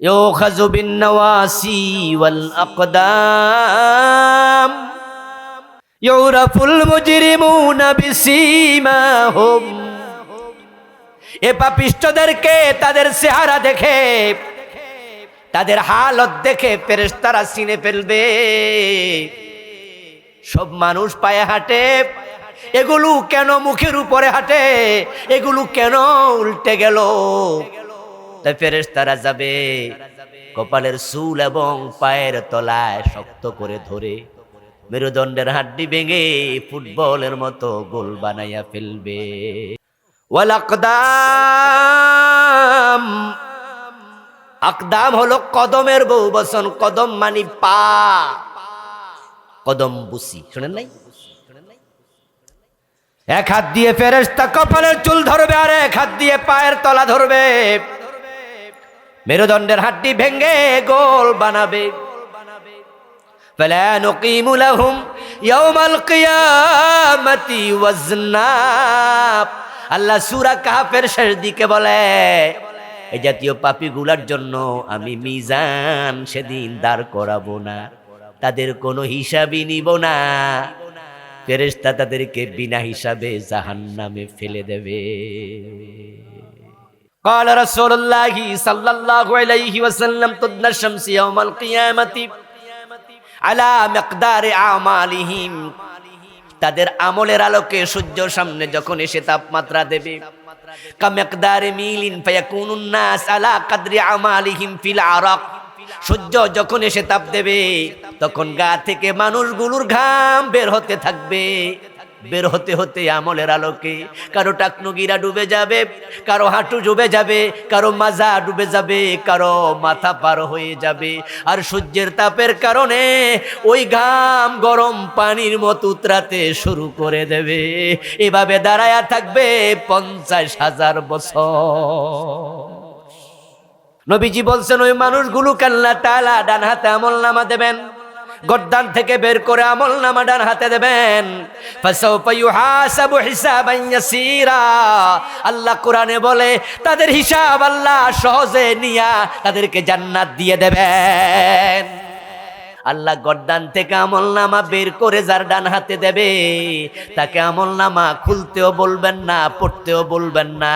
يؤخذ بالنواسي والأقدام يعرف المجرمون بسيماهم এ পাপিষ্টদেরকে তাদের চেহারা দেখে তাদের হালত দেখে ফেরেশতারা চিনে ফেলবে সব মানুষ পায়ে হাঁটে এগুলো কেন মুখের উপরে হাঁটে এগুলো কেন উল্টে গেল তাই ফেরেশতারা যাবে। কপালের চুল এবং পায়ের তলায় শক্ত করে ধরে মেরুদণ্ডের হাড্ডি ভেঙে ফুটবলের মতো গোল বানাইয়া ফেলবে। ওয়ালাকদাম, আকদাম হলো কদমের বহু বচন কদম মানি পা, কদম বুসি, শুনেন নাই? এক হাত দিয়ে ফেরেস্তা কপালের চুল ধরবে আর এক হাত দিয়ে পায়ের তলা ধরবে। মেরুদণ্ডের হাড্ডি ভেঙ্গে গোল বানাবে فلا نقيم لهم يوم القيامة وزنا আল্লাহ সুরা কাহাফের শেষ দিকে বলে এই জাতীয় পাপিগুলার জন্য আমি মিজান সেদিন দাঁড় করাবো না তাদের কোনো হিসাবই নিব না ফেরেশতা তাদেরকে বিনা হিসাবে জাহান্নামে ফেলে দেবে قال رسول الله صلى الله عليه وسلم تدنى الشمس يوم القيامة على مقدار أعمالهم তাদের আমলের আলোকে সূর্য সামনে যখন এসে তাপমাত্রা দেবে কামেকদারে মিলিন ফায়াকুনুন নাস আলা কাদরি আমালিহিম ফিল আরাক সূর্য যখন এসে তাপ দেবে তখন গা থেকে মানুষগুলোর ঘাম বের হতে থাকবে বের হতে হতে আমলের আলোকে, কারও টাকনুগিরা ডুবে যাবে, কারও হাঁটু ডুবে যাবে, কারও মাজা ডুবে যাবে, কারও মাথা পার হয়ে যাবে। আর সূর্যের তাপের কারণে ওই ঘাম গরম পানির মতো উতরাতে শুরু করে দেবে। এভাবে দাঁড়ায়া থাকবে পঞ্চাশ হাজার বছর। নবীজি বলছেন, ওই মানুষগুলো কাল্লা তালা ডান হাতে আমল নামা দেবেন। গদ্দান থেকে বের করে আমল নামা ডান হাতে দেবেন। আল্লাহ কোরআনে বলে, তাদের হিসাব আল্লাহ সহজে নিয়া তাদেরকে জান্নাত দিয়ে দেবেন। আল্লাহ গড্ডান থেকে আমল নামা বের করে যার ডান হাতে দেবে, তাকে আমল নামা খুলতেও বলবেন না, পড়তেও বলবেন না।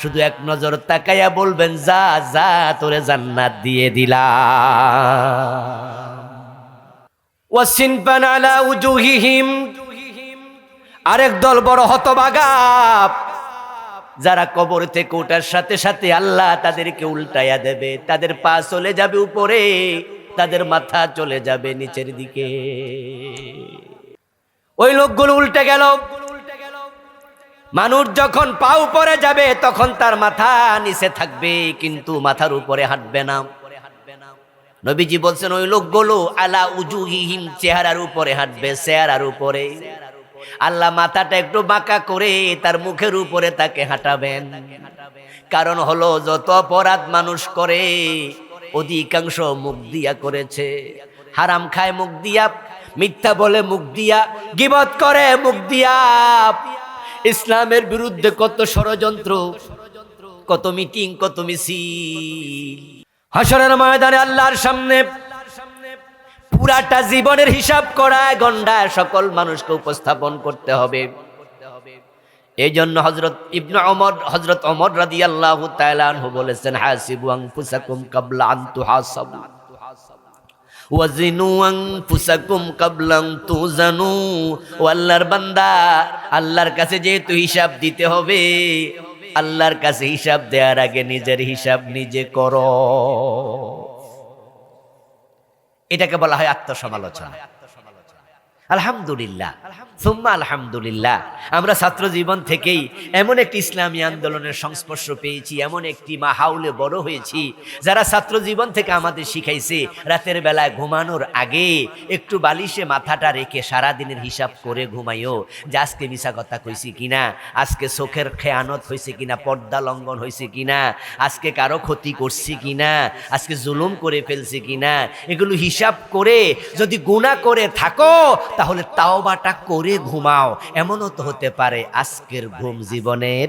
শুধু এক নজর তাকাইয়া বলবেন, যা যা, তোরে জান্নাত দিয়ে দিলা আরেক দল বড় হতবাগা যারা কবর থেকে ওঠার সাথে সাথে আল্লাহ তাদেরকে উল্টাইয়া দেবে। তাদের পা চলে যাবে উপরে, তাদের মাথা চলে যাবে নিচের দিকে। ওই লোকগুলো উল্টে গেল। মানুষ যখন পা উপরে যাবে, তখন তার মাথা নিচে থাকবে, কিন্তু মাথার উপরে হাঁটবে না। নবীজি বলছেন, ওই লোকগুলো আলা উজুহিহিম চেহারার উপরে হাঁটবে, চেহারার উপরে। আল্লাহ মাথাটা একটু বাঁকা করে তার মুখের উপরে তাকে হাঁটাবেন। কারণ হলো, যত অপরাধ মানুষ করে, অধিকাংশ মুখ দিয়া করেছে। হারাম খায় মুখ দিয়া, মিথ্যা বলে মুখ দিয়া, গিবত করে মুখ দিয়া। ইসলামের বিরুদ্ধে কত ষড়যন্ত্র, কত মিটিং, কত মিছিল। হাসরের ময়দানে আল্লাহর সামনে পুরাটা জীবনের হিসাব করায় গন্ডায় সকল মানুষকে উপস্থাপন করতে হবে। এই জন্য হজরত ইবনু অমর হজরত অমর রাদি আল্লাহ তালানহু বলেছেন, হাসিবু আনফুসাকুম কাবলা আন তুহাসাবু। ওয়াজিনু আনফুসাকুম কাবলা তুজানু। ও আল্লাহর বান্দা, আল্লাহর কাছে যেহেতু হিসাব দিতে হবে আল্লাহর কাছে হিসাব দেওয়ার আগে নিজের হিসাব নিজে করো। এটাকে বলা হয় আত্মসমালোচনা। আলহামদুলিল্লাহ। সুম্মা আলহামদুলিল্লাহ। আমরা ছাত্র জীবন থেকেই এমন একটি ইসলামী আন্দোলনের সংস্পর্শ পেয়েছি, এমন একটি মাহাউলে বড় হয়েছি, যারা ছাত্র জীবন থেকে আমাদের শিখাইছে, রাতের বেলায় ঘুমানোর আগে একটু বালিশে মাথাটা রেখে সারা দিনের হিসাব করে ঘুমাইও, যে আজকে মিশা কথা কইছি কিনা, আজকে চোখের খেয়ানত হয়েছে কিনা, পর্দা লঙ্ঘন হয়েছে কিনা, আজকে কারও ক্ষতি করছি কিনা, আজকে জুলুম করে ফেলছি কিনা, এগুলো হিসাব করে যদি গুণা করে থাকো, তাহলে তাওবাটা করে ঘুমাও এমনও তো হতে পারে আজকের ঘুম জীবনের।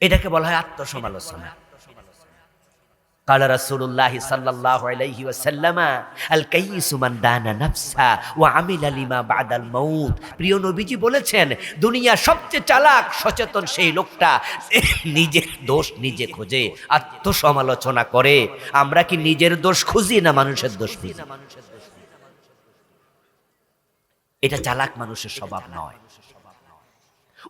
এটাকে বলা হয় আত্মসমালোচনা। قال رسول الله صلى الله عليه وسلم الكيس من دان نفسه وعمل لما بعد الموت প্রিয় নবীজি বলেছেন দুনিয়া সবচেয়ে চালাক সচেতন সেই লোকটা যে নিজের দোষ নিজে খোঁজে আত্মসমালোচনা করে আমরা কি নিজের দোষ খুঁজি না মানুষের দোষ খুঁজি এটা চালাক মানুষের স্বভাব নয়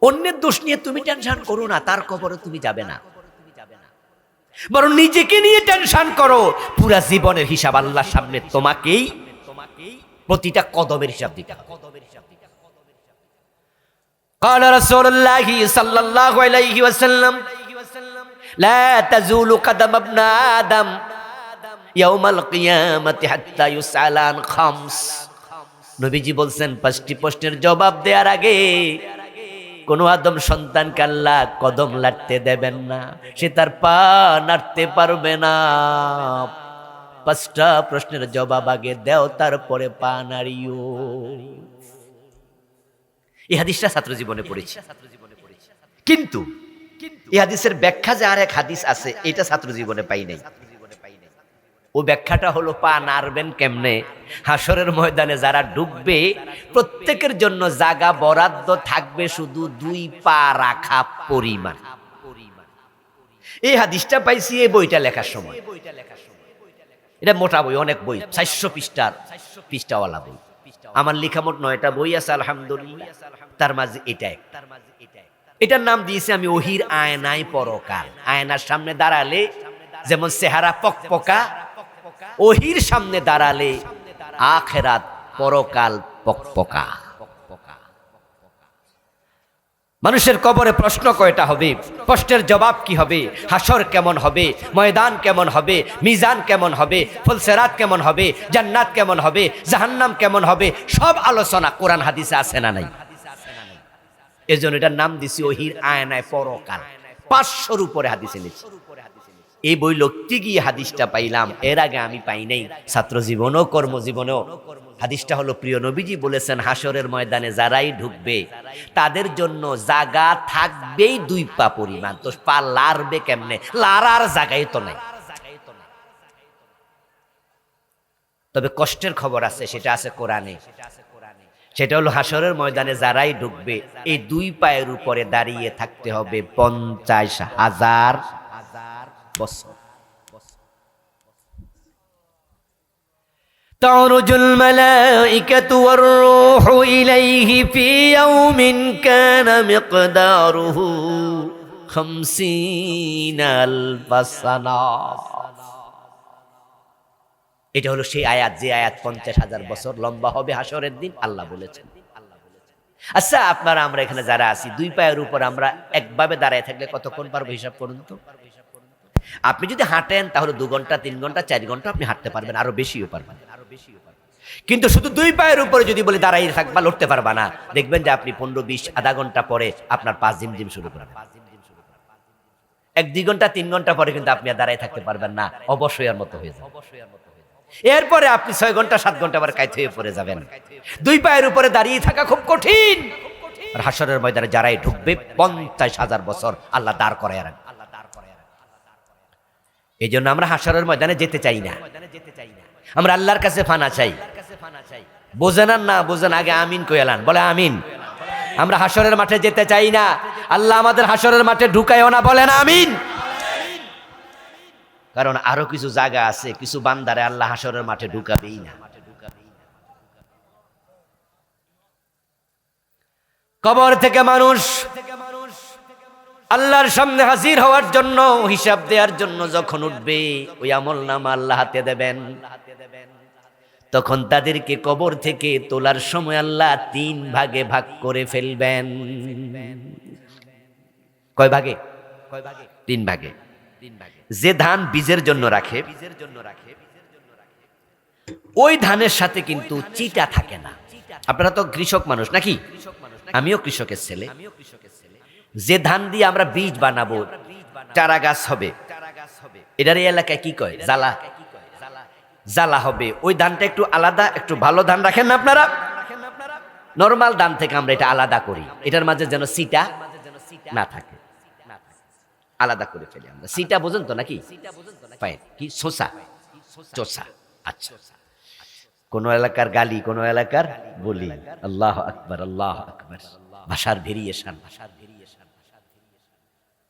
অন্যের দোষ নিয়ে তুমি টেনশন করো না তার কবরে তুমি যাবে না বরং নিজেকে নিয়ে টেনশন করো পুরা জীবনের হিসাব আল্লাহর সামনে তোমাকেই প্রতিটা কদমের হিসাব দিতে হবে قال رسول الله صلى الله عليه وسلم لا تزول قدم ابن آدم يوم القيامة حتى يسأل عن خمس নবীজি বলছেন পাঁচটি প্রশ্নের জবাব দেওয়ার আগে কোন আদম সন্তানকে আল্লাহ কদম লাটতে দেবেন না। সে তার পা নাড়তে পারবে না। পাঁচটা প্রশ্নের জবাব আগে দেও, তারপরে পা নাড়িও। এই হাদিসটা ছাত্র জীবনে পড়েছি। কিন্তু এই হাদিসের ব্যাখ্যা যে আর এক হাদিস আছে, এটা ছাত্র জীবনে পাই নাই। ও ব্যাখ্যাটা হলো, পা নাড়বেন কেমনে? হাসরের ময়দানে যারা ডুববে, প্রত্যেকের জন্য জায়গা বরাদ্দ থাকবে শুধু দুই পা রাখা পরিমাণ। এই হাদিসটা পাইছি এই বইটা লেখার সময়। এটা মোটা বই, অনেক বই, চারশো পৃষ্ঠার পৃষ্ঠাওয়ালা বই। আমার লেখা মোট নয়টা বই আছে, আলহামদুলিল্লাহ। তার মাঝে এটা একটা এটার নাম দিয়েছি আমি, ওহির আয়নায় পরকাল। আয়নার সামনে দাঁড়ালে যেমন চেহারা পকপকা ওহির সামনে দাঁড়ালে আখেরাত পরকাল পকপকা। মানুষের কবরে প্রশ্ন কয়টা হবে? প্রশ্নের জবাব কি হবে? হাসর কেমন হবে? ময়দান কেমন হবে? মিজান কেমন হবে? ফুলসেরাত কেমন হবে? জান্নাত কেমন হবে? জাহান্নাম কেমন হবে? সব আলোচনা কোরআন হাদিসে আছে না নাই? এর জন্য এটার নাম দিছি ওহির আয়নায় পরকাল। পাঁচশোর উপরে হাদিসে লিখছি। এই বই লক্তি গিয়ে হাদিসটা পাইলাম। এর আগে আমি পাই নাই। ছাত্র জীবনও কর্মজীবনেও হাদিসটা হলো, প্রিয় নবীজি বলেছেন হাসরের ময়দানে যারাই ঢুকবে, তাদের জন্য জাগা থাকবেই দুই পা পরিমাণ। তো পা লারবে কেমনে? লারার জায়গায় তো নাই। তবে কষ্টের খবর আছে, সেটা আছে কোরআনে। সেটা হলো হাসরের ময়দানে যারাই ঢুকবে, এই দুই পায়ের উপরে দাঁড়িয়ে থাকতে হবে পঞ্চাশ হাজার বছর تعرج الملائكة والروح إليه في يوم كان مقداره خمسين ألف سنة এটা হলো সেই আয়াত যে আয়াত পঞ্চাশ হাজার বছর লম্বা হবে হাসরের দিন আল্লাহ বলেছেন আচ্ছা আপনারা আমরা এখানে যারা আছি দুই পায়ের উপর আমরা একভাবে দাঁড়ায় থাকলে কতক্ষণ পারবো হিসাব করুন তো আপনি যদি হাঁটেন, তাহলে দু ঘণ্টা, তিন ঘণ্টা, চার ঘণ্টা আপনি হাঁটতে পারবেন, আরও বেশিও পারবেন। আরও বেশিও কিন্তু শুধু দুই পায়ের উপরে যদি বলে, দাঁড়াই থাকবা লড়তে পারবা না। দেখবেন যে আপনি পনেরো, বিশ, আধা ঘণ্টা পরে আপনার পাঁচ জিম জিম শুরু করবেন এক, দুই ঘণ্টা, তিন ঘণ্টা পরে কিন্তু আপনি দাঁড়াই থাকতে পারবেন না, অবশ্যই আর মতো হয়ে যাবে। এরপরে আপনি ছয় ঘণ্টা, সাত ঘণ্টা আবার কাইতে হয়ে পড়ে যাবেন। দুই পায়ের উপরে দাঁড়িয়ে থাকা খুব কঠিন। আর হাসরের ময়দানে যারাই ঢুকবে, পঞ্চাশ হাজার বছর আল্লাহ দাঁড় করায় রাখবে। এই জন্য আমরা হাসরের ময়দানে যেতে চাই না। আমরা আল্লাহর কাছে ফানা চাই। বোঝেন না বোঝেন, আগে আমিন কইলান বলে আমিন। আমরা হাসরের মাঠে যেতে চাই না। আল্লাহ আমাদের হাসরের মাঠে ঢুকাইও না, বলেন আমিন। কারণ আরও কিছু জায়গা আছে, কিছু বান্দারে আল্লাহ হাসরের মাঠে ঢুকাবেই না। কবর থেকে মানুষ আল্লাহর সামনে হাজির হওয়ার জন্য, হিসাব দেওয়ার জন্য যখন উঠবে, ওই আমল নামা আল্লাহ হাতে দেবেন। তখন তাদেরকে কবর থেকে তোলার সময় আল্লাহ তিন ভাগে ভাগ করে ফেলবেন। কয় ভাগে? কয় ভাগে তিন ভাগে। তিন ভাগে যে ধান বীজের জন্য রাখে বীজের জন্য রাখে, ওই ধানের সাথে কিন্তু চিটা থাকে না। আপনারা তো কৃষক মানুষ নাকি? আমিও কৃষকের ছেলে। যে ধান দিয়ে আমরা বীজ বানাবো, চারা গাছ হবে। এটার এলাকায় কি কয়? জ্বালা। জ্বালা হবে। ওই ধানটা একটু আলাদা, একটু ভালো ধান রাখেন না আপনারা? নর্মাল ধান থেকে আমরা এটা আলাদা করি। এটার মাঝে যেন সিটা না থাকে। আলাদা করে ফেলি আমরা। সিটা বোঝেন তো নাকি? কি? শোষা চোষা আচ্ছা। কোন এলাকার গালি, কোন এলাকার বলি। আল্লাহ আকবার আল্লাহ আকবার। ভাষার ভেরিয়েশন। ভাষার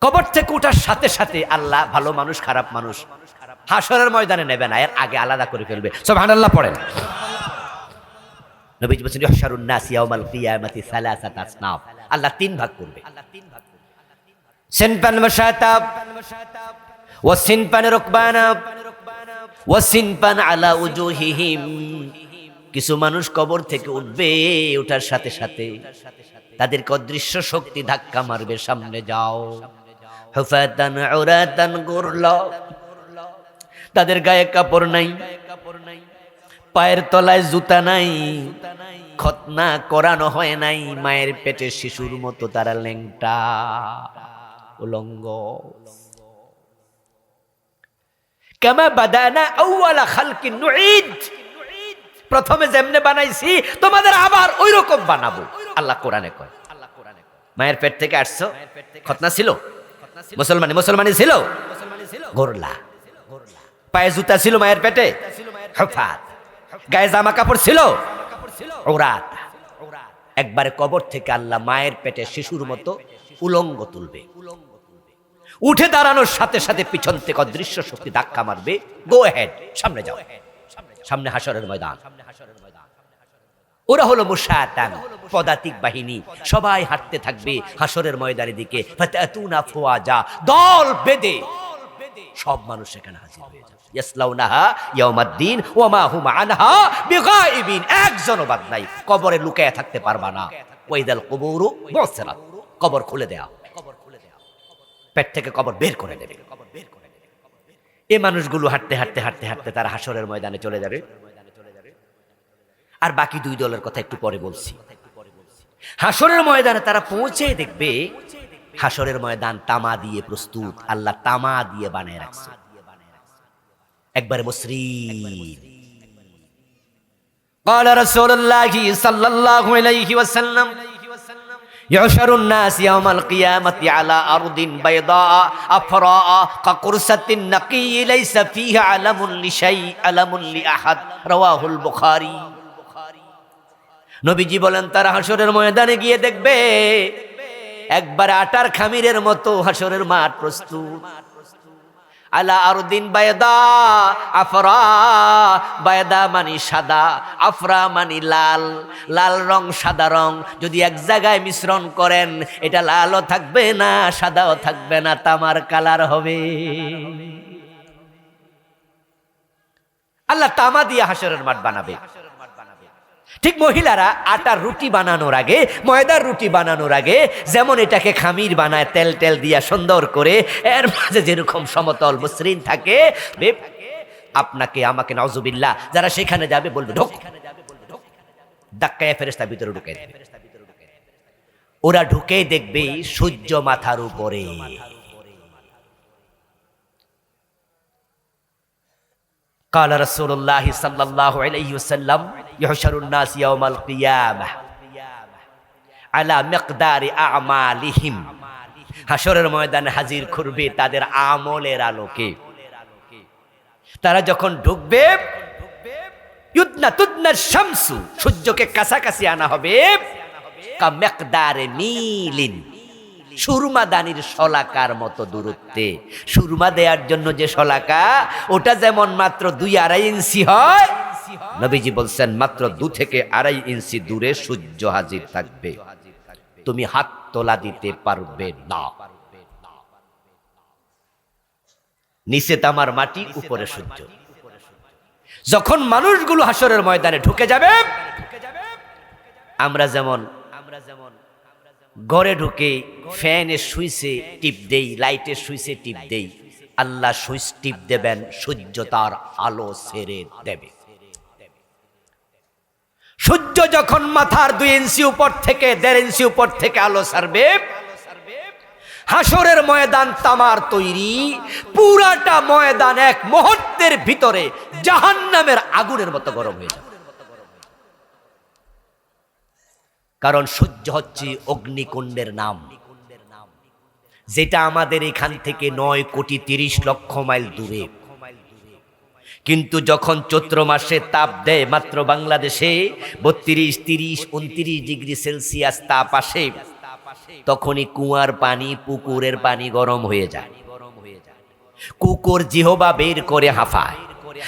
কবর থেকে ওঠার সাথে সাথে আল্লাহ ভালো মানুষ, খারাপ মানুষ হাসরের ময়দানে নেবে না, এর আগে আলাদা করে ফেলবে। সুবহানাল্লাহ, পড়েন। নবীজি বলছেন কিয়ামাতি সালাসাত আসনাফ। আল্লাহ তিন ভাগ করবে। সিনপান মাশাতাব, ওয়া সিনপান ওয়া সিনপান আলা উজুহিহিম। কিছু মানুষ কবর থেকে উঠবে ওঠার সাথে সাথে তাদেরকে অদৃশ্য শক্তি ধাক্কা মারবে, সামনে যাও। হুফাতান উরাতান গুরলা তাদের গায়ে কাপড় নাই, পায়ের তলায় জুতা নাই খতনা করানো হয় নাই, মায়ের পেটে শিশুর মতো তারা লেংটা উলঙ্গ। কামা বাদানা আউয়ালা খালকিন নুঈদ। প্রথমে যেমনে বানাইছি, তোমাদের আবার ওই রকম বানাবো। আল্লাহ কোরআনে কয়, মায়ের পেট থেকে আসছো খতনা ছিল? মুসলমানি মুসলমানি ছিল? গোরলা। পায়ে জুতা ছিল মায়ের পেটে? গায়ে জামা কাপড় ছিল? একবারে কবর থেকে আল্লাহ মায়ের পেটে শিশুর মতো উলঙ্গ তুলবে। উঠে দাঁড়ানোর সাথে সাথে পিছন থেকে অদৃশ্য শক্তি ধাক্কা মারবে। গো হেড সামনে যাও। সামনে হাসরের ময়দান। ওরা হলো মুশাতান পদাতিক বাহিনী। সবাই হাঁটতে থাকবে হাসরের ময়দানের দিকে। দল বেদে সব মানুষ সেখানে হাজির হয়ে যাবে। ইয়াসলাউনাহা ইয়াউমাদ্দিন ওয়া মা হুম আনহা বিগাইবিন। একজনও বাদ নাই। কবরে লুকায়া থাকতে পারবা না। ওয়াইদাল কুবুরু মুসরাত। কবর খুলে দেয়া। পেট থেকে কবর বের করে দেবে। এই মানুষগুলো হাঁটতে হাঁটতে হাঁটতে হাঁটতে তারা হাসরের ময়দানে চলে যাবে। আর বাকি দুই দলের কথা একটু পরে বলছি হাসরের ময়দানে তারা পৌঁছে দেখবে হাসরের ময়দান তামা দিয়ে প্রস্তুত আল্লাহ তামা দিয়ে বানিয়ে রাখছে একবারে মসৃণ قال رسول الله صلى الله عليه وسلم يعشر الناس يوم القيامة على أرض بيضاء أفراء كقرصة النقي ليس فيها علم لشيء علم لأحد رواه البخاري নবীজি বলেন, তারা হাসরের ময়দানে গিয়ে দেখবে একবার আটার খামিরের মতো হাসরের মাঠ প্রস্তুত। আলা আরদিন বায়দা, আফরা, বায়দা মানি সাদা, আফরা মানি লাল। লাল রং, সাদা রং, যদি এক জায়গায় মিশ্রণ করেন, এটা লালও থাকবে না, সাদাও থাকবে না, তামার কালার হবে। আল্লাহ তামা দিয়ে হাসরের মাঠ বানাবে। ঠিক মহিলারা আটার রুটি বানানোর আগে, ময়দার রুটি বানানোর আগে, যেমন এটাকে খামির বানায় তেল তেল দিয়া সুন্দর করে, এর মাঝে যেরকম সমতল মসৃণ থাকে আপনাকে, আমাকে নজুবিল্লা যারা সেখানে যাবে বলবে, ঢোক। ধাক্কায় ফেরেস্তা ভিতরে ঢুকে ওরা ঢুকে দেখবে সূর্য মাথার উপরে। قال رسول الله صلى الله عليه وسلم يحشر الناس يوم القيامة على مقدار أعمالهم হাসরের ময়দানে হাজির করবে তাদের আমলের আলোকে তারা যখন ঢুকবে ইউদনা তুদনা শামসু সূর্যকে কাছাকাছি আনা হবে কা মেকদারে মিলিন সুরমা দানির শলাকার মতো দূরত্বে। সুরমা দেওয়ার জন্য যে শলাকা, ওটা যেমন মাত্র দুই আড়াই ইঞ্চি হয়, নবীজি বলছেন, মাত্র দু থেকে আড়াই ইঞ্চি দূরে সূর্য হাজির থাকবে। তুমি হাত তোলা দিতে পারবে না। নিচে তামার মাটি, উপরে সূর্য। যখন মানুষগুলো হাসরের ময়দানে ঢুকে যাবে আমরা যেমন আমরা যেমন ঘরে ঢুকে ফ্যানের সুইচে টিপ দেই লাইটের সুইচে টিপ দেই। আল্লাহ সুইচ টিপ দেবেন সূর্য তার আলো ছেড়ে দেবে। সূর্য যখন মাথার দুই ইঞ্চি উপর থেকে, দেড় ইঞ্চি উপর থেকে আলো সারবে, হাসরের ময়দান তামার তৈরি, পুরাটা ময়দান এক মুহূর্তের ভিতরে জাহান্নামের আগুনের মতো গরম হয়ে যাবে। কারণ সূর্য হচ্ছে অগ্নিকুণ্ডের নাম। যেটা আমাদের এখান থেকে নয় কোটি তিরিশ লক্ষ মাইল দূরে। কিন্তু যখন চৈত্র মাসে তাপ দেয় মাত্র বাংলাদেশে, বত্রিশ, তিরিশ, উনত্রিশ ডিগ্রি সেলসিয়াস তাপ আসে, তখনই কুয়ার পানি পুকুরের পানি গরম হয়ে যায়। কুকুর জিহবা বের করে হাফায়।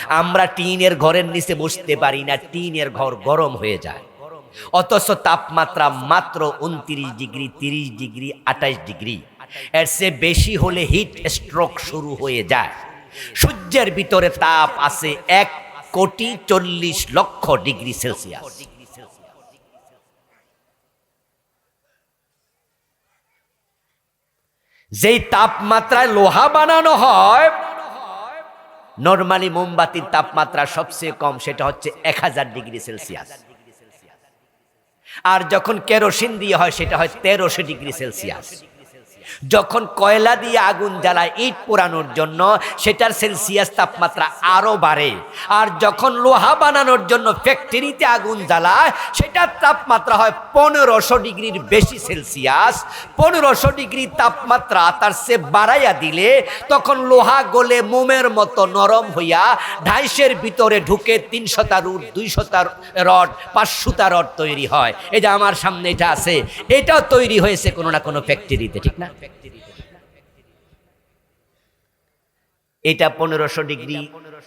আমরা টিনের ঘরের নিচে বসতে পারি না, টিনের ঘর গরম হয়ে যায়। অথচ তাপমাত্রা মাত্র উনত্রিশ ডিগ্রি, তিরিশ ডিগ্রি আঠাইশ ডিগ্রি। এর চেয়ে বেশি হলে হিট স্ট্রোক শুরু হয়ে যায়। সূর্যের ভিতরে তাপ আছে এক কোটি চল্লিশ লক্ষ ডিগ্রি সেলসিয়াস। যেই তাপমাত্রায় লোহা বানানো হয় নর্মালি মোমবাতির তাপমাত্রা সবচেয়ে কম, সেটা হচ্ছে এক হাজার ডিগ্রি সেলসিয়াস। আর যখন কেরোসিন দিয়ে হয় সেটা হয় তেরোশো ডিগ্রি সেলসিয়াস। যখন কয়লা দিয়ে আগুন জ্বালায় ইট পোড়ানোর জন্য, সেটার সেলসিয়াস তাপমাত্রা আরও বাড়ে। আর যখন লোহা বানানোর জন্য ফ্যাক্টরিতে আগুন জ্বালায়, সেটার তাপমাত্রা হয় পনেরোশো ডিগ্রির বেশি সেলসিয়াস। পনেরোশো ডিগ্রি তাপমাত্রা তার সে বাড়াইয়া দিলে তখন লোহা গলে মোমের মতো নরম হইয়া ঢাইশের ভিতরে ঢুকে তিনশোটা রুট দুইশোটা রড পাঁচশোটা রড তৈরি হয়। যে আমার সামনে এটা আছে, এটাও তৈরি হয়েছে কোনো না কোনো ফ্যাক্টরিতে, ঠিক না? এটা পনেরোশো ডিগ্রি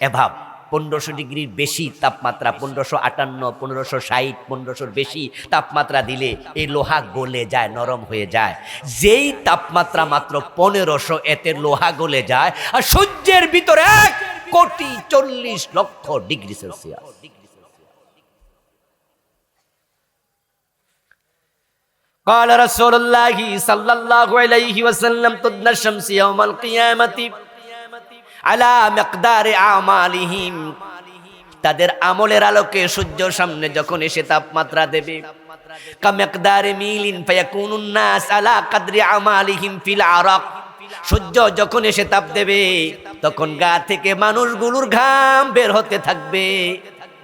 এভাব পনেরোশো ডিগ্রির বেশি তাপমাত্রা, পনেরোশো আটান্ন, পনেরোশো ষাট, পনেরোশোর বেশি তাপমাত্রা দিলে এই লোহা গলে যায়, নরম হয়ে যায়। যেই তাপমাত্রা মাত্র পনেরোশো, এতে লোহা গলে যায়, আর সূর্যের ভিতরে এক কোটি চল্লিশ লক্ষ ডিগ্রি সেলসিয়াস। قال رسول الله صلى الله عليه وسلم تدنى الشمس يوم القيامة على مقدار أعمالهم তাদের আমলের আলোকে সূর্য সামনে যখন এসে তাপমাত্রা দেবে কামেকদারে মিলিন ফায়াকুনুন নাস আলা কাদরি আমালিহিম ফিল আরাক সূর্য যখন এসে তাপ দেবে তখন গা থেকে মানুষগুলোর ঘাম বের হতে থাকবে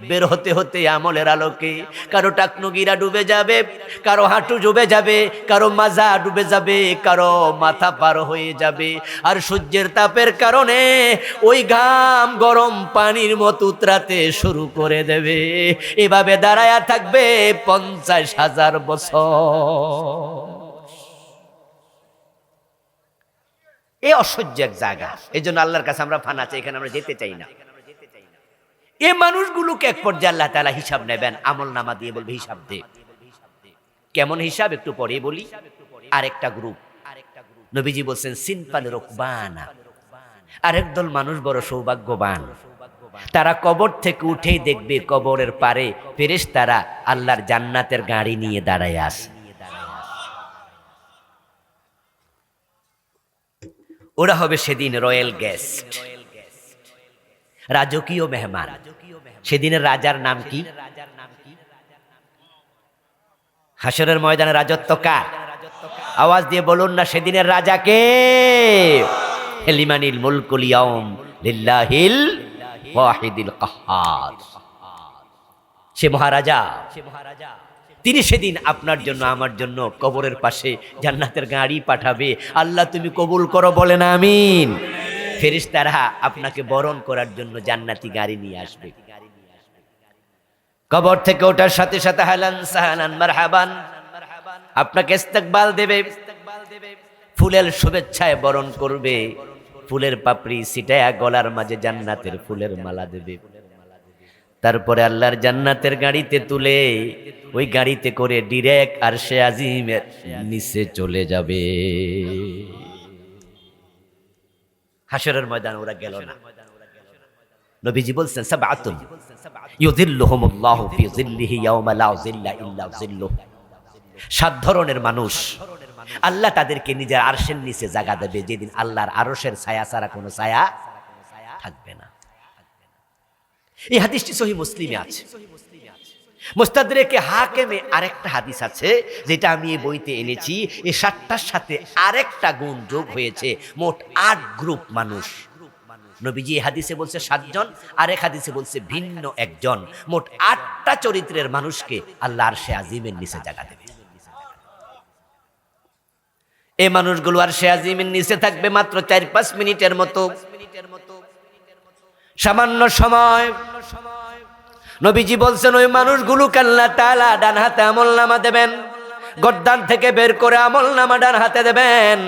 বের হতে হতে আমলের আলোকে। কারও টাকনুগিরা ডুবে যাবে, কারও হাঁটু ডুবে যাবে, কারও মাজা ডুবে যাবে, কারও মাথা পার হয়ে যাবে। আর সূর্যের তাপের কারণে ওই ঘাম গরম পানির মতো উতরাতে শুরু করে দেবে। এভাবে দাঁড়ায়া থাকবে পঞ্চাশ হাজার বছর। এ অসহ্য এক জায়গা। এই জন্য আল্লাহর কাছে আমরা ফানা চাই এখানে আমরা যেতে চাই না। এ মানুষগুলোকে এক পর্যায়ে আল্লাহ তালা হিসাব নেবেন, আমল নামা দিয়ে বলবে, হিসাব দে। কেমন হিসাব একটু পরে বলি? আরেকটা গ্রুপ নবীজি বলছেন সিনপালের রোকবানা। আরেক দল মানুষ বড় সৌভাগ্যবান। তারা কবর থেকে উঠেই দেখবে কবরের পারে ফেরেশ তারা আল্লাহর জান্নাতের গাড়ি নিয়ে দাঁড়ায় আসে ওরা হবে সেদিন রয়্যাল গেস্ট, রাজকীয় মেহমান। সেদিনের রাজার নাম কি? হাসরের ময়দানে রাজত্ব কার? আওয়াজ দিয়ে বলুন না, সেদিনের রাজাকে লিমানিল মুলকুল ইয়াউম লিল্লাহিল ওয়াহিদিল কাহ্হার সে মহারাজা, তিনি সেদিন আপনার জন্য, আমার জন্য কবরের পাশে জান্নাতের গাড়ি পাঠাবে। আল্লাহ তুমি কবুল করো বলেন আমিন। ফেরিস্তারা আপনাকে বরণ করার জন্য জান্নাতি গাড়ি নিয়ে আসবে। কবর থেকে ওঠার সাথে সাথে হালান সাহানান মারহাবান। আপনাকে ইস্তেকবাল দেবে। ফুলের শুভেচ্ছায় বরণ করবে। ফুলের পাপড়ি সিটায়া গলার মাঝে জান্নাতের ফুলের মালা দেবে। তারপরে আল্লাহর জান্নাতের গাড়িতে তুলে ওই গাড়িতে করে ডিরেক্ট আর সে আজিমের নিচে চলে যাবে। হাসরের ময়দান ওরা গেল না। নবীজি বলছেন সাবআতুন ইউযিল্লুহুমুল্লাহু ফি যিল্লিহি ইয়াওমা লা যিল্লা ইল্লা যিল্লুহ সাত ধরনের মানুষ। আল্লাহ তাদেরকে নিজের আরশের নিচে জায়গা দেবে। যেদিন আল্লাহর আরশের ছায়া ছাড়া কোনো ছায়া থাকবে না। এই হাদিসটি সহি মুসলিমে আছে। মুস্তাদরেকে হাকেমে আরেকটা হাদিস আছে, যেটা আমি এই বইতে এনেছি। এই সাতটার সাথে আরেকটা গুণ যোগ হয়েছে। মোট আট গ্রুপ মানুষ। নবীজি হাদিসে বলছে সাতজন, আরেক হাদিসে বলছে ভিন্ন একজন। মোট আটটা চরিত্রের মানুষকে আল্লাহর সে আজিমের নিচে জায়গা দেবে। এই মানুষগুলো আর সে আজিমের নিচে থাকবে মাত্র চার পাঁচ মিনিটের মতো। সামান্য সময়। নবীজি বলছেন, ওই মানুষগুলো কাল্লা তালা ডান হাতে আমল নামা দেবেন। গদ্দান থেকে বের করে আমল নামা ডান হাতে দেবেন।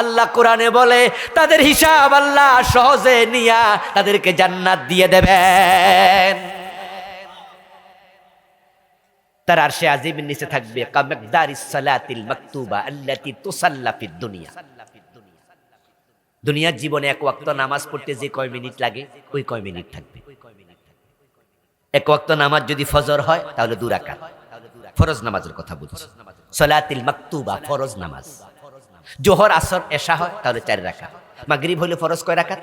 আল্লাহ কোরআনে বলে, তাদের হিসাব আল্লাহ সহজে নিয়া তাদেরকে জান্নাত দিয়ে দেবেন। তার আর সে আজিমের নিচে থাকবে দুনিয়ার জীবনে এক ওয়াক্ত নামাজ পড়তে যে কয় মিনিট লাগে, ওই কয় মিনিট থাকবে। এক ওয়াক্ত নামাজ যদি ফজর হয়, তাহলে দু রাকাত। ফরজ নামাজের কথা বলছি। সলাতিল মাকতুবা, ফরজ নামাজ। জোহর, আসর, এশা হয়, তাহলে চার রাকাত। মাগরিব হলে ফরজ কয় রাকাত?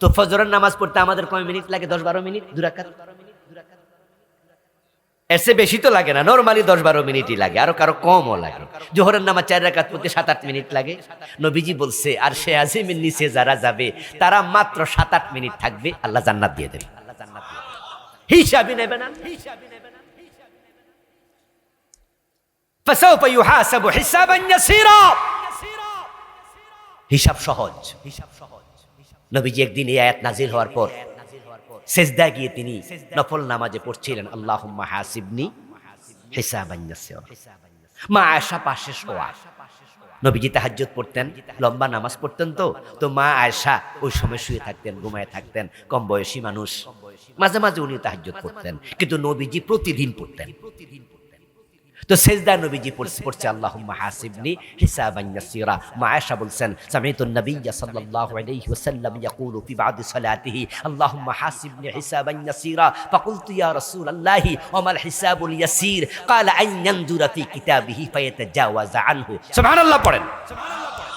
তো ফজরের নামাজ পড়তে আমাদের কয় মিনিট লাগে? দশ বারো মিনিট? দু রাকাত? এসে বেশি তো লাগে না, নর্মালি দশ বারো মিনিটই লাগে, আরও কারও কমও লাগে। জোহরের নামা চার রাকাত পড়তে সাত আট মিনিট লাগে। নবীজি বলছে, আর সে আজিমের নিচে যারা যাবে, তারা মাত্র সাত আট মিনিট থাকবে, আল্লাহ জান্নাত দিয়ে দেবে। দেবে। হিসাবই নেবে না فسوف يحاسب حسابا يسيرا হিসাব সহজ হিসাব সহজ নবীজি একদিন এই আয়াত নাজিল হওয়ার পর সেজদা গিয়ে তিনি নফল নামাজে পড়ছিলেন আল্লাহুম্মা হাসিবনি হিসাবান ইয়াসিরা মা আয়েশা পাশে শোয়া নবীজি তাহাজ্জুদ পড়তেন লম্বা নামাজ পড়তেন তো তো মা আয়েশা ওই সময় শুয়ে থাকতেন ঘুমায় থাকতেন কম বয়সী মানুষ মাঝে মাঝে উনি তাহাজ্জুদ করতেন কিন্তু নবীজি প্রতিদিন পড়তেন। তো সেজদা নবীজি পড়ছে আল্লাহ হাসিবনি হিসাবান ইয়াসিরা। মা বলছেন সামিতুন নাবিয়্যা সাল্লাল্লাহু আলাইহি ওয়াসাল্লাম ইয়াকুলু ফি বাদি সালাতিহি আল্লাহুম্মা হাসিবনি হিসাবান ইয়াসিরা। ফাকুলতু ইয়া রাসূলাল্লাহ ওয়া হিসাবুল ইয়াসির? ক্বালা আন ইয়ানজুরা ফি কিতাবিহি ফায়াতাজাওয়াজা আনহু। সুবহানাল্লাহ পড়েন। সুবহানাল্লাহ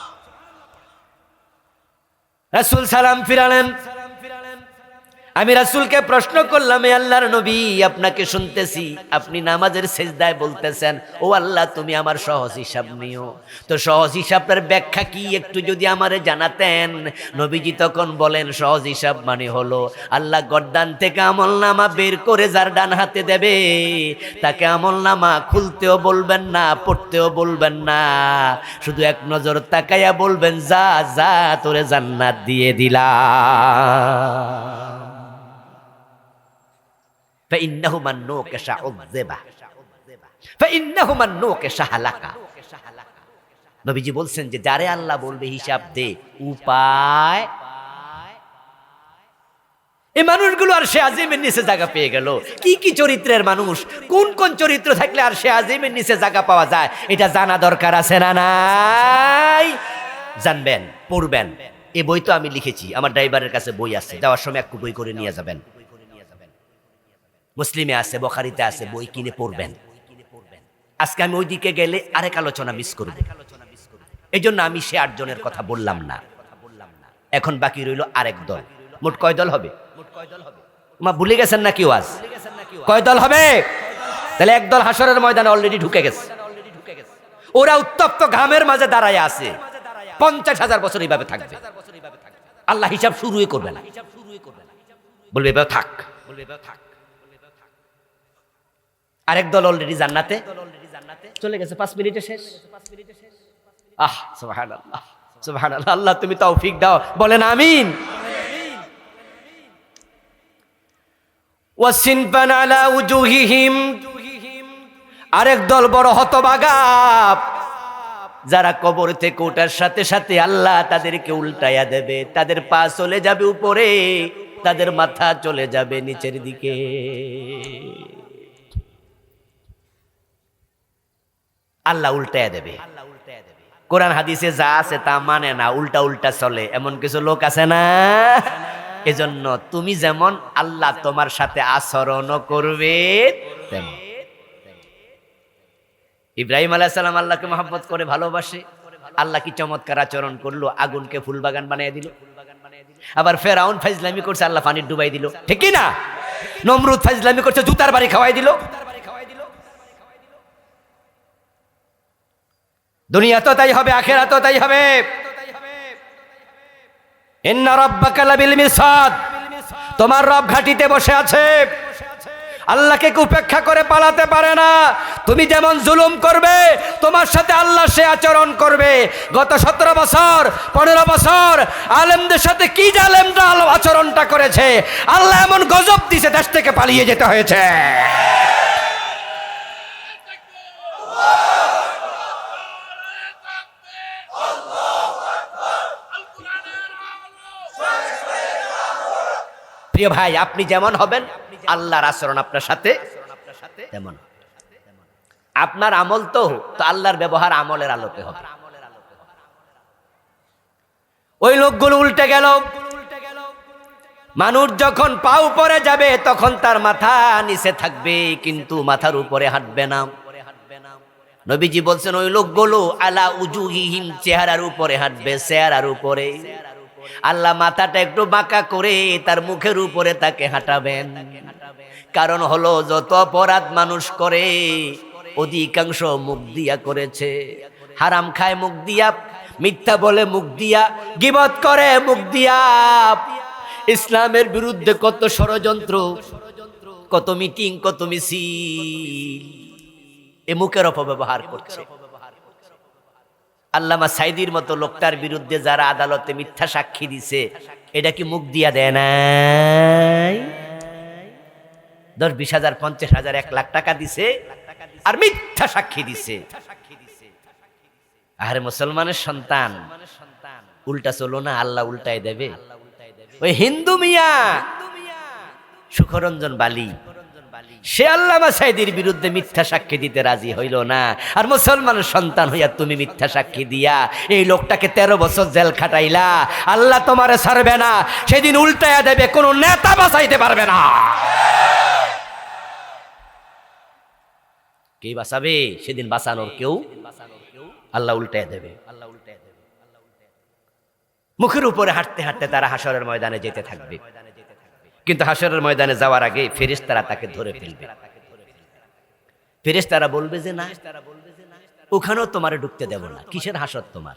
রাসূল সালাম ফিরালেন। আমি রাসুলকে প্রশ্ন করলাম, এ আল্লাহর নবী, আপনাকে শুনতেছি। আপনি নামাজের সেজদায় বলতেছেন, ও আল্লাহ, তুমি আমার সহজ হিসাব নিও। তো সহজ হিসাবটার ব্যাখ্যা কি? একটু যদি আমারে জানাতেন। নবীজি তখন বলেন, সহজ হিসাব মানে হলো, আল্লাহ গদ্দান থেকে আমল নামা বের করে যার ডান হাতে দেবে, তাকে আমল নামা খুলতেও বলবেন না, পড়তেও বলবেন না। শুধু এক নজর তাকাইয়া বলবেন, যা যা, তোরে জান্নাত দিয়ে দিলাম। فإنه من نوكش عذبه فإنه من نوكش هلك নবীজি বলছেন যে যারে আল্লাহ বলবে হিসাব দে উপায় এই মানুষগুলো আর সে আজিমের নিচে জায়গা পেয়ে গেল কি কি চরিত্রের মানুষ কোন কোন চরিত্র থাকলে আর সে আজিমের নিচে জায়গা পাওয়া যায় এটা জানা দরকার আছে না নাই জানবেন পড়বেন এই বই তো আমি লিখেছি আমার ড্রাইভারের কাছে বই আছে যাওয়ার সময় একটু বই করে নিয়ে যাবেন মুসলিমে আছে, বখারিতে আছে, বই কিনে পড়বেন। আজকে আমি ওইদিকে গেলে আরেক আলোচনা মিস করব। এই জন্য আমি সে আটজনের কথা বললাম না। এখন বাকি রইল আরেক দল। মোট কয় দল হবে? মা, ভুলে গেছেন না কেউ আজ কয় দল হবে? তাহলে একদল হাসরের ময়দানে অলরেডি ঢুকে গেছে। ওরা উত্তপ্ত ঘামের মাঝে দাঁড়ায় আছে। পঞ্চাশ হাজার বছর এইভাবে থাকবে। আল্লাহ হিসাব শুরুই করবে না। বলবে থাক বলবে থাক। আরেক দল অলরেডি জান্নাতে। চলে গেছে, পাঁচ মিনিটে শেষ। আহ সুবহান আল্লাহ সুবহান আল্লাহ আল্লাহ তুমি তৌফিক দাও। বলেন আমিন। ওয়াসিনফান আলা উজুহিহিম। আরেক দল বড় হতবাগা যারা কবর থেকে ওঠার সাথে সাথে আল্লাহ তাদেরকে উল্টাইয়া দেবে। তাদের পা চলে যাবে উপরে, তাদের মাথা চলে যাবে নিচের দিকে। আল্লাহ উল্টায় দেবে। কোরআন হাদিসে যা আছে তা মানে না, উল্টা উল্টা চলে। এমন কিছু লোক আছে না? এজন্য তুমি যেমন আল্লাহ তোমার সাথে আচরণ করবে ইব্রাহিম আলাইসালাম আল্লাহকে মহাব্বত করে ভালোবাসে। আল্লাহ কি চমৎকার আচরণ করল, আগুনকে ফুল বাগান বানিয়ে দিল। আবার ফেরাউন ফাইজলামি করছে, আল্লাহ পানির ডুবাই দিল। ঠিক না? নমরুদ ফাইজলামি করছে, জুতার বাড়ি খাওয়াই দিল। দুনিয়া তো তাই হবে, আখেরা তো তাই হবে। তোমার রব ঘাটিতে বসে আছে। আল্লাহকে উপেক্ষা করে পালাতে পারে না? তুমি যেমন জুলুম করবে, তোমার সাথে আল্লাহ সে আচরণ করবে। গত সতেরো বছর, পনেরো বছর, আলেমদের সাথে কি যে আলেমরা আচরণটা করেছে? আল্লাহ এমন গজব দিছে, দেশ থেকে পালিয়ে যেতে হয়েছে। প্রিয় ভাই, আপনি যেমন হবেন, আল্লাহর আচরণ আপনার সাথে তেমন আপনার আমল তো তো আল্লাহর ব্যবহার আমলের আলোকে হবে। ওই লোকগুলো উল্টে গেল। মানুষ যখন পা উপরে যাবে, তখন তার মাথা নিচে থাকবে, কিন্তু মাথার উপরে হাঁটবে না। নবীজি বলছেন, ওই লোকগুলো আলা উজুহিহিম, চেহারার উপরে হাঁটবে, চেহারার উপরে। আল্লাহ মাথাটা একটু বাঁকা করে তার মুখের উপরে তাকে হাঁটাবেন। কারণ হলো যত অপরাধ মানুষ করে, অধিকাংশ মুখ দিয়া করেছে। হারাম খায় মুখ দিয়া, মিথ্যা বলে মুখ দিয়া, গিবত করে মুখ দিয়া। ইসলামের বিরুদ্ধে কত ষড়যন্ত্র, কত মিটিং, কত মিছিল, এ মুখের অপব্যবহার করছে। আল্লামা সাইদির মতো লোকটার বিরুদ্ধে যারা আদালতে মিথ্যা সাক্ষী দিছে, এটা কি মুখ দিয়া দেয় নাই? দশ বিশ হাজার, পঞ্চাশ হাজার, এক লাখ টাকা দিছে আর মিথ্যা সাক্ষী দিছে। আরে মুসলমানের সন্তান, উল্টা চলো না, আল্লাহ উল্টায় দেবে। ওই হিন্দু মিয়া, সুখরঞ্জন বালি। সে আল্লামা সাইদির বিরুদ্ধে মিথ্যা সাক্ষী দিতে রাজি হইল না। আর মুসলমানের সন্তান হইয়া তুমি মিথ্যা সাক্ষী দিয়া এই লোকটাকে তেরো বছর জেল খাটাইলা। আল্লাহ তোমারে ছাড়বে না, সেদিন উল্টায়া দেবে, কোনো নেতা বাঁচাইতে পারবে না। কে বাঁচাবে সেদিন বাঁচানোর কেউ আল্লাহ উল্টায় দেবে আল্লাহ উল্টায় দেবে। মুখের উপরে হাঁটতে হাঁটতে তারা হাসরের ময়দানে যেতে থাকবে। কিন্তু হাসরের ময়দানে যাওয়ার আগে ফেরেশতারা তাকে ধরে ফেলবে ফেরেশতারা বলবে যে না ওখানেও তোমারে ঢুকতে দেব না কিসের হাসর তোমার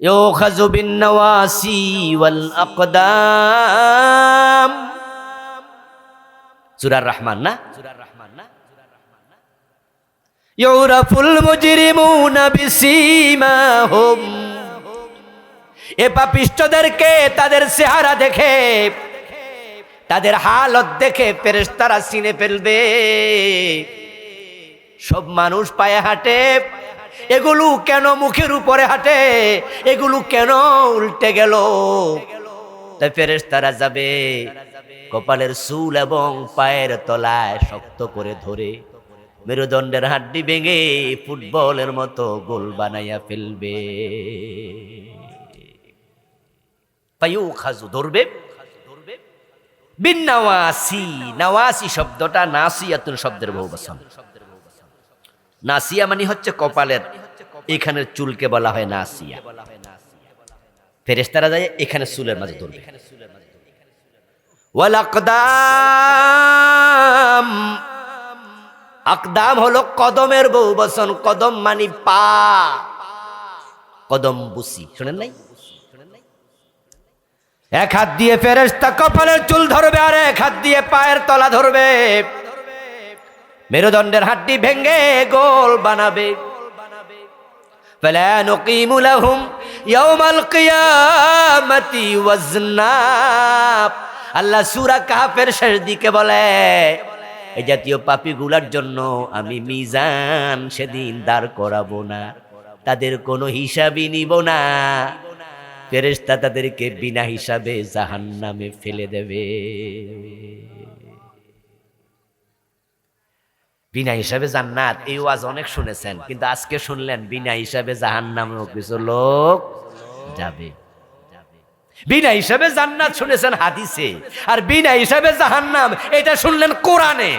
يؤخذ بالنواسي والأقدام سورة الرحمن না سورة الرحمن না يعرف المجرمون بسيماهم এ পাপিষ্টদেরকে তাদের চেহারা দেখে, তাদের হালত দেখে ফেরেশতারা চিনে ফেলবে। সব মানুষ পায়ে হাঁটে, এগুলো কেন মুখের উপরে হাঁটে, এগুলো কেন উল্টে গেল? তাই ফেরেশতারা যাবে, কপালের চুল এবং পায়ের তলায় শক্ত করে ধরে, মেরুদণ্ডের হাড্ডি ভেঙে ফুটবলের মতো গোল বানাইয়া ফেলবে। খাজু ধরবে? বিন নাওয়াসি শব্দটা নাসিয়াতুন শব্দের বহু বচন নাসিয়া মানে হচ্ছে কপালের, এখানের চুলকে বলা হয় নাসিয়া। ফেরেশতারা যায় এখানে চুলের মাঝে ধরবে। ওয়াল আকদাম আকদাম হলো কদমের বহু বচন কদম মানি পা, কদম বুসি, শুনেন নাই? এক হাত দিয়ে ফেরেস্তা কপালের চুল ধরবে আর এক হাত দিয়ে পায়ের তলা ধরবে মেরুদণ্ডের হাড্ডি ভেঙ্গে গোল বানাবে فلا نقيم لهم يوم القيامة وزنا আল্লাহ সুরা কাহাফের শেষ দিকে বলে এই জাতীয় পাপি গুলার জন্য আমি মিজান সেদিন দাঁড় করাবো না তাদের কোনো হিসাবই নিব না ফেরেশতা তাদেরকে বিনা হিসাবে জাহান্নামে ফেলে দেবে। বিনা হিসাবে জান্নাত, এই ওয়াজ অনেক শুনেছেন, কিন্তু আজকে শুনলেন বিনা হিসাবে জাহান্নামেও কিছু লোক যাবে। বিনা হিসাবে জান্নাত শুনেছেন হাদিসে, আর বিনা হিসাবে জাহান্নাম, এটা শুনলেন কোরআনে।